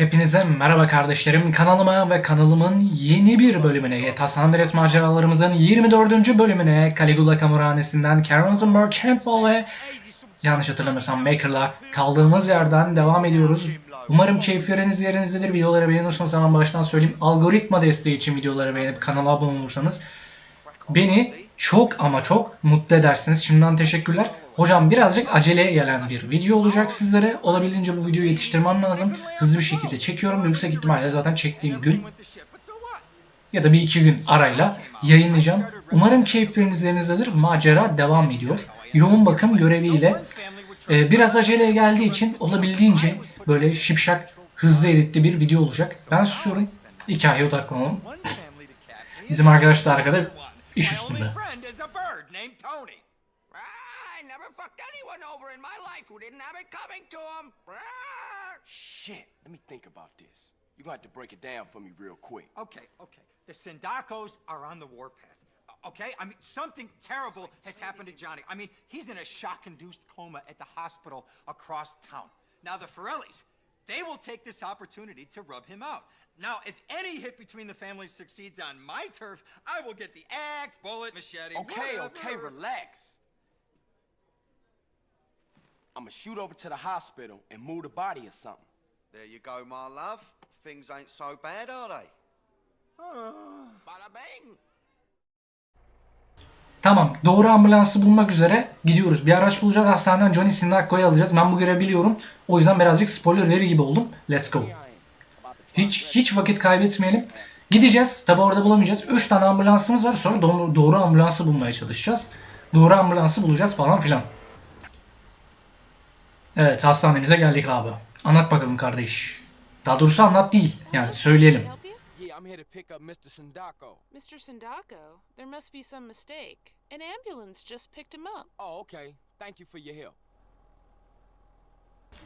Hepinize merhaba kardeşlerim. Kanalıma ve kanalımın yeni bir bölümüne, San Andreas maceralarımızın 24. bölümüne Caligula Kamuranesi'nden Karen Rosenberg, Handball ve yanlış hatırlamıyorsam Maker'la kaldığımız yerden devam ediyoruz. Umarım keyifleriniz yerinizdedir. Videoları beğeniyorsanız hemen baştan söyleyeyim. Algoritma desteği için videoları beğenip kanala abone olursanız beni çok ama çok mutlu edersiniz. Şimdiden teşekkürler. Hocam birazcık aceleye gelen bir video olacak sizlere. Olabildiğince bu videoyu yetiştirmem lazım. Hızlı bir şekilde çekiyorum. Yüksek ihtimalle zaten çektiğim gün ya da bir iki gün arayla yayınlayacağım. Umarım keyifleriniz yerinizdedir. Macera devam ediyor. Yoğun bakım göreviyle e, biraz aceleye geldiği için olabildiğince böyle şipşak hızlı editli bir video olacak. Ben susuyorum. Hikayeye odaklanalım. Bizim arkadaş da arkada iş üstünde. Ah, I never fucked anyone over in my life who didn't have it coming to him. Ah. Shit, let me think about this. You're gonna have to break it down for me real quick. Okay, okay. The Sindacos are on the warpath. Okay? I mean, something terrible has happened to Johnny. I mean, he's in a shock induced coma at the hospital across town. Now, the Forellis, they will take this opportunity to rub him out. Now, if any hit between the families succeeds on my turf, I will get the axe, bullet, machete. Okay, whatever. okay, relax. I'm gonna shoot over to the hospital and move the body or something. There you go, my love. Things ain't so bad, are they? Ah. Bada bing. Tamam. Doğru ambulansı bulmak üzere gidiyoruz. Bir araç bulacağız. Hastaneden Johnny Sindakko'yu alacağız. Ben bu görevi biliyorum. O yüzden birazcık spoiler verir gibi oldum. Let's go. Hiç hiç vakit kaybetmeyelim. Gideceğiz. Tabi orada bulamayacağız. 3 tane ambulansımız var. Sonra doğru, doğru ambulansı bulmaya çalışacağız. Doğru ambulansı bulacağız falan filan. Evet hastanemize geldik abi. Anlat bakalım kardeş. Daha doğrusu anlat değil. Yani söyleyelim. Help you? Yeah, I'm here to pick up Mr. Sindako. Mr. Sindako, there must be some mistake. An ambulance just picked him up. Oh, okay. Thank you for your help.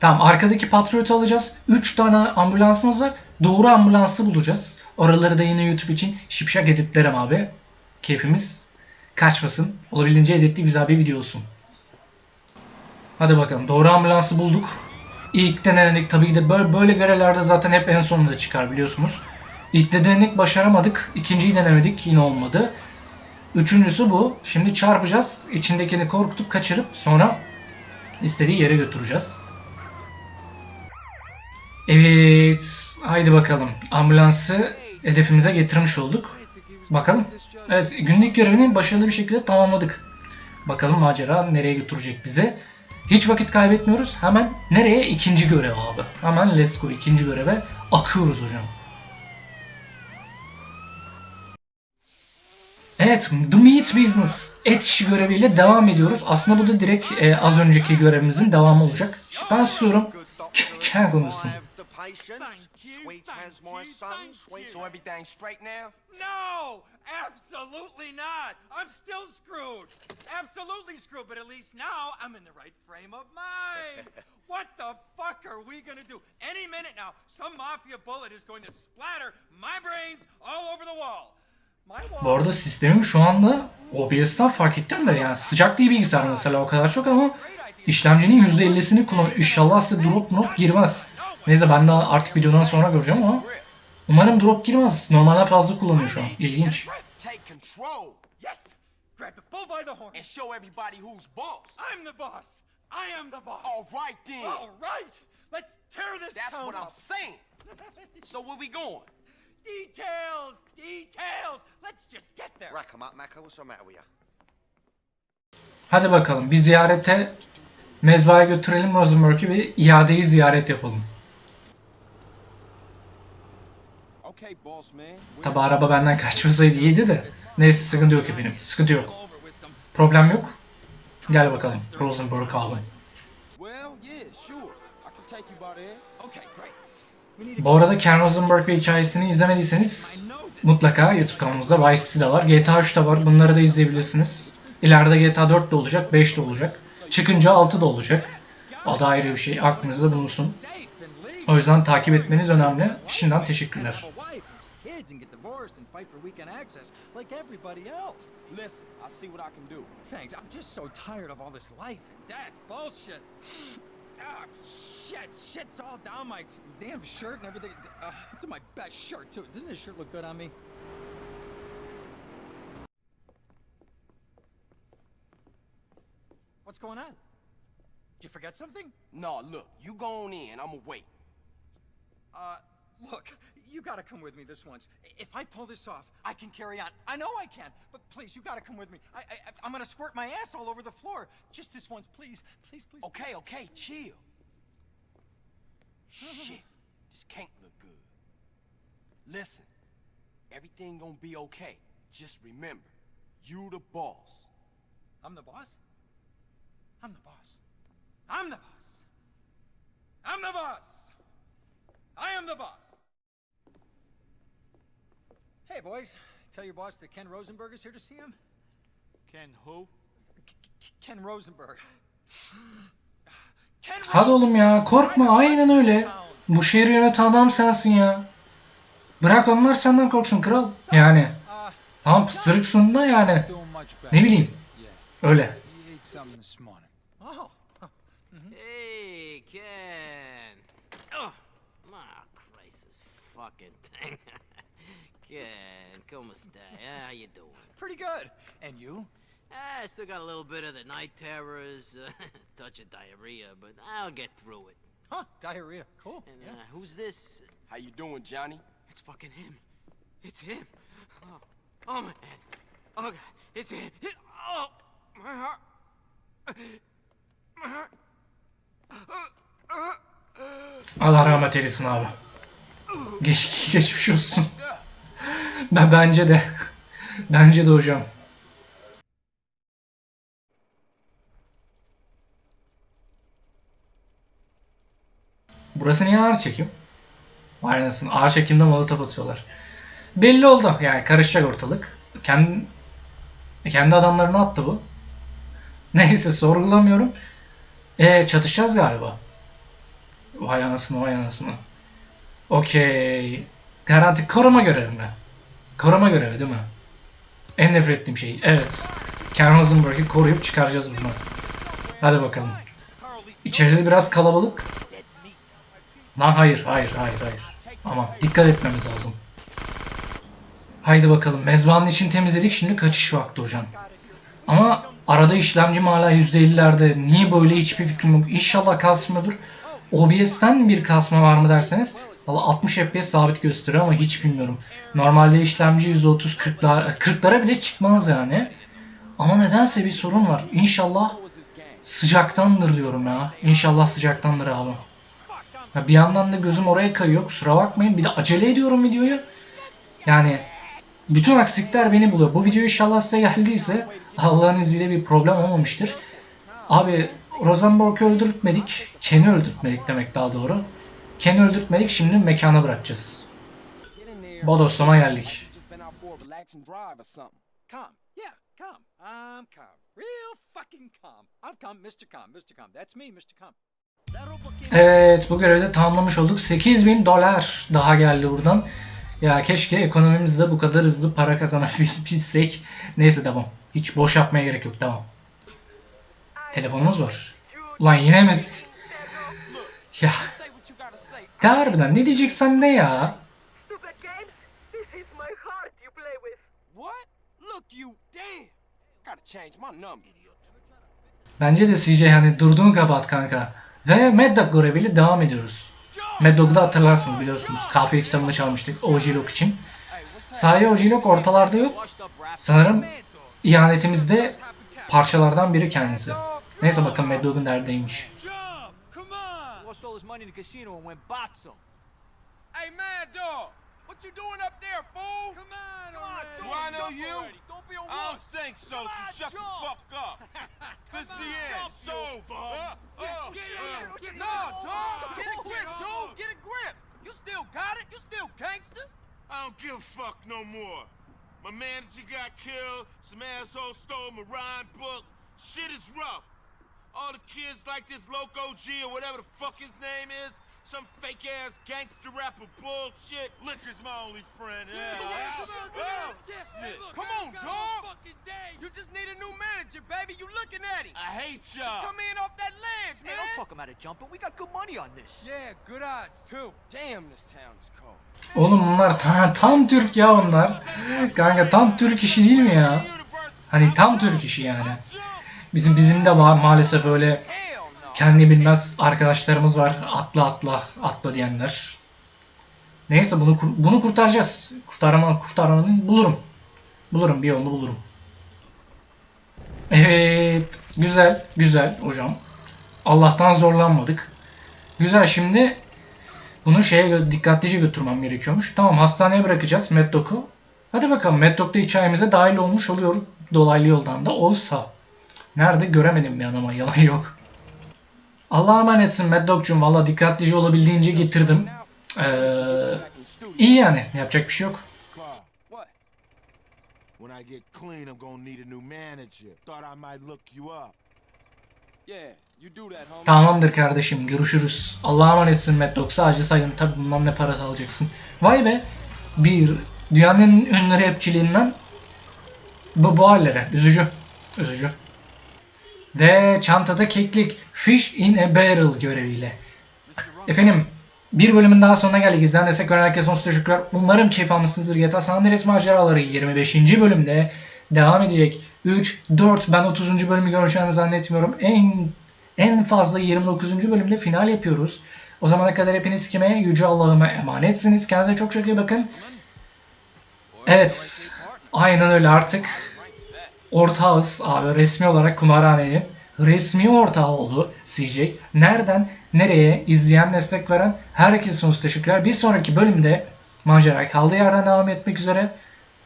Tamam arkadaki Patriot'u alacağız. 3 tane ambulansımız var. Doğru ambulansı bulacağız. Oraları da yine YouTube için şipşak editlerim abi. Keyfimiz kaçmasın. Olabildiğince editli güzel bir video olsun. Hadi bakalım. Doğru ambulansı bulduk. İlk denedik. Tabii ki de böyle, böyle görevlerde zaten hep en sonunda çıkar biliyorsunuz. İlk de denedik başaramadık. İkinciyi denemedik. Yine olmadı. Üçüncüsü bu. Şimdi çarpacağız. İçindekini korkutup kaçırıp sonra istediği yere götüreceğiz. Evet. Haydi bakalım. Ambulansı hedefimize getirmiş olduk. Bakalım. Evet. Günlük görevini başarılı bir şekilde tamamladık. Bakalım macera nereye götürecek bizi. Hiç vakit kaybetmiyoruz. Hemen nereye? İkinci görev abi. Hemen let's go. ikinci göreve akıyoruz hocam. Evet, The Meat Business et işi göreviyle devam ediyoruz. Aslında bu da direkt e, az önceki görevimizin devamı olacak. Ben susuyorum. Ken konuşsun. absolutely not. I'm still screwed. Absolutely screwed, but at least now I'm in the right frame of mind. what the fuck are we gonna do? Any minute now, some mafia bullet is going to splatter my brains all over the wall. Bu arada sistemim şu anda OBS'ten fark ettim de yani sıcak değil bilgisayar mesela o kadar çok ama işlemcinin %50'sini kullan. İnşallah size drop drop girmez. Neyse ben daha artık videodan sonra göreceğim ama umarım drop girmez. Normalden fazla kullanıyor şu an. İlginç. Take control Yes! Grab the bull by the horn. and show everybody who's boss. I'm the boss. I am the boss. All right then. All right. Let's tear this That's town what I'm saying. So where we going? Details, details. Let's just get there. Rack 'em up, Macca. What's the matter with you? Hadi bakalım bir ziyarete mezbahaya götürelim Rosenberg'i ve iadeyi ziyaret yapalım. Okay, boss man. Where Tabi araba benden kaçmasaydı iyiydi de. Neyse sıkıntı yok efendim. Sıkıntı yok. Problem yok. Gel bakalım Rosenberg abi. Well, yeah, sure. I can take you by there. Okay, great. Bu arada Ken Rosenberg ve hikayesini izlemediyseniz mutlaka YouTube kanalımızda Vice City de var. GTA 3 de var. Bunları da izleyebilirsiniz. İleride GTA 4 de olacak, 5 de olacak. Çıkınca 6 da olacak. O da ayrı bir şey. Aklınızda bulunsun. O yüzden takip etmeniz önemli. Şimdiden teşekkürler. Listen, I'll see what I can do. Thanks. I'm just so tired of all this life and death bullshit. Ah, shit, shit's all down my damn shirt and everything. Uh, it's my best shirt too. Doesn't this shirt look good on me? What's going on? Did you forget something? No, look, you go on in. I'ma wait. Uh, look, you gotta come with me this once. If I pull this off, I can carry on. I know I can, but please, you gotta come with me. I, I, I'm gonna squirt my ass all over the floor. Just this once, please, please, please. Okay, okay, chill. Shit, this can't look good. Listen, everything gonna be okay. Just remember, you the boss. I'm the boss. I'm the boss. I'm the boss. I'm the boss. I am the boss. Hey, boys. Tell your boss that Ken Rosenberg is here to see him. Ken who? K- Ken Rosenberg. Ken Hadi oğlum ya korkma aynen öyle. Bu şehri yöneten adam sensin ya. Bırak onlar senden korksun kral. Yani Uh, tamam pısırıksın da yani. Ne bileyim öyle. Fucking thing. Ken, como esta? Yeah, How you doing? Pretty good. And you? Ah, I still got a little bit of the night terrors, uh, touch of diarrhea, but I'll get through it. Huh? Diarrhea. Cool. And Yeah. uh, who's this? How you doing, Johnny? It's fucking him. It's him. Oh, oh my head. Oh god, it's him. It, oh, my heart. My heart. Allah rahmet eylesin abi. Geç, geçmiş olsun. Ben bence de. Bence de hocam. Burası niye ağır çekim? Vay anasını ağır çekimde molotof atıyorlar. Belli oldu yani karışacak ortalık. Kendi, kendi adamlarını attı bu. Neyse sorgulamıyorum. E çatışacağız galiba. Vay anasını vay anasını. Okey. Garanti koruma görevi mi? Koruma görevi değil mi? En nefret ettiğim şey. Evet. Ken Rosenberg'i koruyup çıkaracağız buradan. Hadi bakalım. İçerisi biraz kalabalık. Lan hayır, hayır, hayır, hayır. Ama dikkat etmemiz lazım. Haydi bakalım. Mezbanın için temizledik. Şimdi kaçış vakti hocam. Ama arada işlemcim hala %50'lerde. Niye böyle hiçbir fikrim yok. İnşallah kasmıyordur. OBS'ten bir kasma var mı derseniz valla 60 FPS sabit gösteriyor ama hiç bilmiyorum. Normalde işlemci %30 40'lar 40'lara bile çıkmaz yani. Ama nedense bir sorun var. İnşallah sıcaktandır diyorum ya. İnşallah sıcaktandır abi. Ya bir yandan da gözüm oraya kayıyor. Kusura bakmayın. Bir de acele ediyorum videoyu. Yani bütün aksilikler beni buluyor. Bu video inşallah size geldiyse Allah'ın izniyle bir problem olmamıştır. Abi Rosenborg'u öldürtmedik. Ken'i öldürtmedik demek daha doğru. Ken'i öldürtmedik. Şimdi mekana bırakacağız. Bodoslama geldik. Evet bu görevi de tamamlamış olduk. 8000 dolar daha geldi buradan. Ya keşke ekonomimizde bu kadar hızlı para kazanabilsek. Neyse devam. Hiç boş yapmaya gerek yok devam. Telefonumuz var. Ulan yine mi? Ya de harbiden ne diyeceksen ne ya? Bence de CJ hani durduğun kapat kanka. Ve Mad Dog göreviyle devam ediyoruz. Mad Dog'u da hatırlarsınız biliyorsunuz. Kahve kitabını çalmıştık OG Lock için. Sahi OG Lock ortalarda yok. Sanırım ihanetimizde parçalardan biri kendisi. Neyse Mad Dog'un neredeymiş. Jump! Lost all his money in the casino and went botzo. Hey, Mad Dog, what you doing up there, fool? Come on, Come on, do I know you? already. Don't be a I don't think so, Come so shut the fuck up. this is the end. jump, It's over. Uh, oh, uh. No, Oh, dog, oh, get a oh, grip, oh. dude. Get a grip. You still got it? You still gangster? I don't give a fuck no more. My manager got killed. Some asshole stole my rhyme book. Shit is rough. All the kids like this Loco G or whatever the fuck his name is, Some fake ass gangster rapper bullshit. Liquor's my only friend. Yeah. Come on, Yeah. Come on, dog. You just need a new manager, baby. You looking at him. I hate Just y'all. come in off that ledge, Hey, man. don't talk him out of jumping. We got good money on this. Yeah, good odds, too. Damn, this town is cold. Oğlum bunlar ta- tam Türk ya onlar. Kanka tam Türk işi değil mi ya? Hani tam Türk işi yani. Bizim bizim de var maalesef öyle kendi bilmez arkadaşlarımız var. Atla atla atla diyenler. Neyse bunu bunu kurtaracağız. Kurtarma kurtarmanın bulurum. Bulurum bir yolunu bulurum. Evet. Güzel. Güzel hocam. Allah'tan zorlanmadık. Güzel şimdi bunu şeye dikkatlice götürmem gerekiyormuş. Tamam hastaneye bırakacağız Mad Dog'u. Hadi bakalım da hikayemize dahil olmuş oluyor. Dolaylı yoldan da olsa. Nerede göremedim bir an ama yalan yok. Allah'a emanetsin Mad Dog'cum. Valla dikkatlice olabildiğince getirdim. Ee, iyi yani. Yapacak bir şey yok. When I get clean, I'm gonna need a new manager. Thought I might look you up. Yeah, you do that, homie. Tamamdır kardeşim. Görüşürüz. Allah'a emanetsin Mad Dog. Sadece sayın. Tabi bundan ne parası alacaksın. Vay be. Bir. Dünyanın ünlü rapçiliğinden bu, bu hallere. Üzücü. Üzücü. Ve çantada keklik. Fish in a barrel göreviyle. Efendim bir bölümün daha sonuna geldik. İzleyen destek veren herkese sonsuz teşekkürler. Umarım keyif almışsınızdır. GTA San Andreas maceraları 25. bölümde devam edecek. 3, 4 ben 30. bölümü göreceğini zannetmiyorum. En en fazla 29. bölümde final yapıyoruz. O zamana kadar hepiniz kime? Yüce Allah'ıma emanetsiniz. Kendinize çok çok iyi bakın. Evet. Aynen öyle artık ortağız abi resmi olarak kumarhanenin resmi ortağı oldu CJ. Nereden nereye izleyen destek veren herkese sonsuz teşekkürler. Bir sonraki bölümde macera kaldığı yerden devam etmek üzere.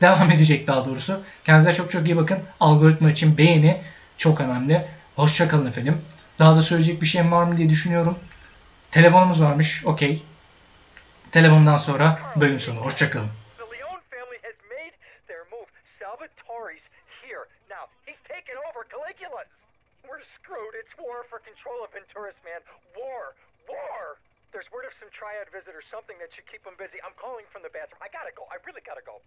Devam edecek daha doğrusu. Kendinize çok çok iyi bakın. Algoritma için beğeni çok önemli. Hoşçakalın efendim. Daha da söyleyecek bir şeyim var mı diye düşünüyorum. Telefonumuz varmış. Okey. Telefondan sonra bölüm sonu. Hoşçakalın. Taken over Caligula's. We're screwed. It's war for control of Venturis, man. War. War! There's word of some triad visitor, something that should keep them busy. I'm calling from the bathroom. I gotta go. I really gotta go.